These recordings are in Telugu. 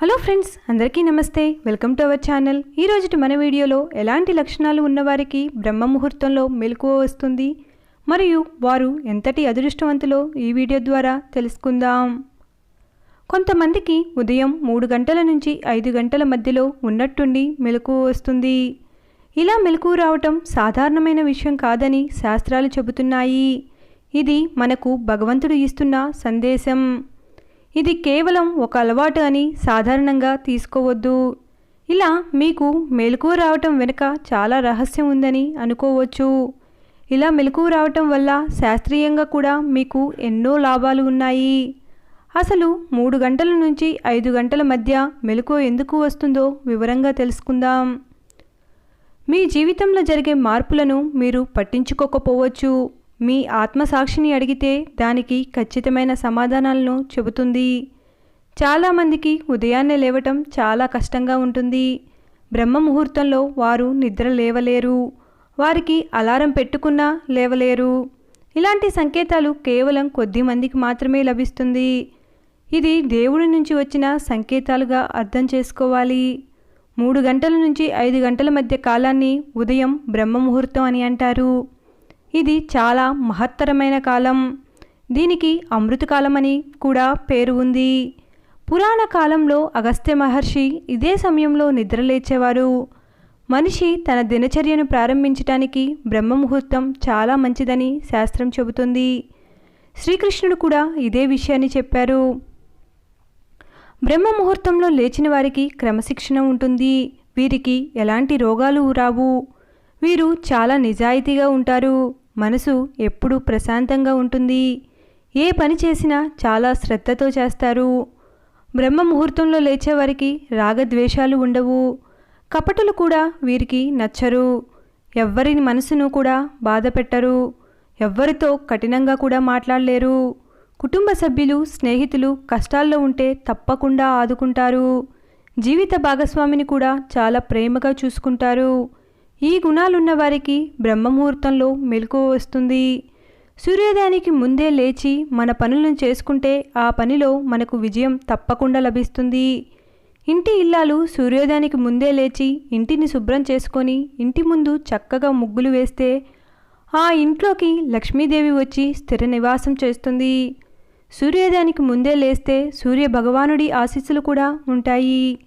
హలో ఫ్రెండ్స్ అందరికీ నమస్తే. Welcome to our channel. ఈ మన వీడియోలో ఎలాంటి లక్షణాలు ఉన్నవారికి బ్రహ్మ ముహూర్తంలో మెలకువ వస్తుంది మరియు వారు ఎంతటి అదృష్టవంతులో ఈ వీడియో ద్వారా తెలుసుకుందాం. కొంతమందికి ఉదయం మూడు గంటల నుంచి ఐదు గంటల మధ్యలో ఉన్నట్టుండి మెలకువ వస్తుంది. ఇలా మెలకువ రావటం సాధారణమైన విషయం కాదని శాస్త్రాలు చెబుతున్నాయి. ఇది మనకు భగవంతుడు ఇస్తున్న సందేశం. ఇది కేవలం ఒక అలవాటు అని సాధారణంగా తీసుకోవద్దు. ఇలా మీకు మెలకువ రావటం వెనుక చాలా రహస్యం ఉందని అనుకోవచ్చు. ఇలా మెలకువ రావటం వల్ల శాస్త్రీయంగా కూడా మీకు ఎన్నో లాభాలు ఉన్నాయి. అసలు మూడు గంటల నుంచి ఐదు గంటల మధ్య మెలకువ ఎందుకు వస్తుందో వివరంగా తెలుసుకుందాం. మీ జీవితంలో జరిగే మార్పులను మీరు పట్టించుకోకపోవచ్చు. మీ ఆత్మసాక్షిని అడిగితే దానికి ఖచ్చితమైన సమాధానాలను చెబుతుంది. చాలామందికి ఉదయాన్నే లేవటం చాలా కష్టంగా ఉంటుంది. బ్రహ్మ ముహూర్తంలో వారు నిద్ర లేవలేరు. వారికి అలారం పెట్టుకున్నా లేవలేరు. ఇలాంటి సంకేతాలు కేవలం కొద్ది మందికి మాత్రమే లభిస్తుంది. ఇది దేవుడి నుంచి వచ్చిన సంకేతాలుగా అర్థం చేసుకోవాలి. మూడు గంటల నుంచి ఐదు గంటల మధ్య కాలాన్ని ఉదయం బ్రహ్మ ముహూర్తం అని అంటారు. ఇది చాలా మహత్తరమైన కాలం. దీనికి అమృతకాలం అని కూడా పేరు ఉంది. పురాణ కాలంలో అగస్త్య మహర్షి ఇదే సమయంలో నిద్రలేచేవారు మనిషి తన దినచర్యను ప్రారంభించటానికి బ్రహ్మ ముహూర్తం చాలా మంచిదని శాస్త్రం చెబుతుంది. శ్రీకృష్ణుడు కూడా ఇదే విషయాన్ని చెప్పారు. బ్రహ్మ ముహూర్తంలో లేచిన వారికి క్రమశిక్షణ ఉంటుంది. వీరికి ఎలాంటి రోగాలు రావు. వీరు చాలా నిజాయితీగా ఉంటారు. మనసు ఎప్పుడూ ప్రశాంతంగా ఉంటుంది. ఏ పని చేసినా చాలా శ్రద్ధతో చేస్తారు. బ్రహ్మ ముహూర్తంలో లేచేవారికి రాగద్వేషాలు ఉండవు. కపటలు కూడా వీరికి నచ్చరు. ఎవ్వరిని మనసును కూడా బాధ పెట్టరు. ఎవ్వరితో కఠినంగా కూడా మాట్లాడలేరు. కుటుంబ సభ్యులు స్నేహితులు కష్టాల్లో ఉంటే తప్పకుండా ఆదుకుంటారు. జీవిత భాగస్వామిని కూడా చాలా ప్రేమగా చూసుకుంటారు. ఈ గుణాలున్న వారికి బ్రహ్మముహూర్తంలో మెలకువ వస్తుంది. సూర్యోదయానికి ముందే లేచి మన పనులను చేసుకుంటే ఆ పనిలో మనకు విజయం తప్పకుండా లభిస్తుంది. ఇంటి ఇల్లాలు సూర్యోదయానికి ముందే లేచి ఇంటిని శుభ్రం చేసుకొని ఇంటి ముందు చక్కగా ముగ్గులు వేస్తే ఆ ఇంట్లోకి లక్ష్మీదేవి వచ్చి స్థిర నివాసం చేస్తుంది. సూర్యోదయానికి ముందే లేస్తే సూర్య భగవానుడి ఆశీస్సులు కూడా ఉంటాయి.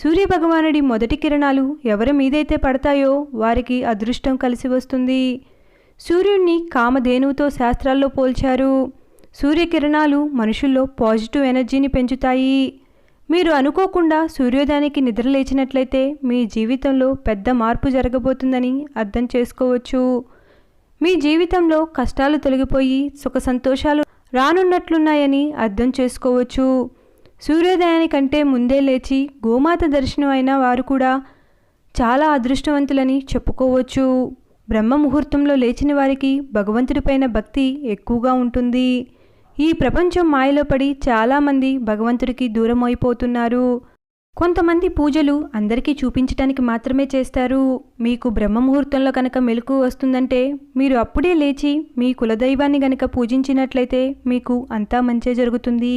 సూర్య భగవానుడి మొదటి కిరణాలు ఎవరి మీదైతే పడతాయో వారికి అదృష్టం కలిసి వస్తుంది. సూర్యుడిని కామధేనువుతో శాస్త్రాల్లో పోల్చారు. సూర్యకిరణాలు మనుషుల్లో పాజిటివ్ ఎనర్జీని పెంచుతాయి. మీరు అనుకోకుండా సూర్యోదయానికి నిద్రలేచినట్లయితే మీ జీవితంలో పెద్ద మార్పు జరగబోతుందని అర్థం చేసుకోవచ్చు. మీ జీవితంలో కష్టాలు తొలగిపోయి సుఖ సంతోషాలు రానున్నట్లున్నాయని అర్థం చేసుకోవచ్చు. సూర్యోదయానికంటే ముందే లేచి గోమాత దర్శనం అయిన వారు కూడా చాలా అదృష్టవంతులని చెప్పుకోవచ్చు. బ్రహ్మ ముహూర్తంలో లేచిన వారికి భగవంతుడిపైన భక్తి ఎక్కువగా ఉంటుంది. ఈ ప్రపంచం మాయలో పడి చాలామంది భగవంతుడికి దూరం అయిపోతున్నారు. కొంతమంది పూజలు అందరికీ చూపించటానికి మాత్రమే చేస్తారు. మీకు బ్రహ్మ ముహూర్తంలో కనుక మెలకు వస్తుందంటే మీరు అప్పుడే లేచి మీ కులదైవాన్ని కనుక పూజించినట్లయితే మీకు అంతా మంచే జరుగుతుంది.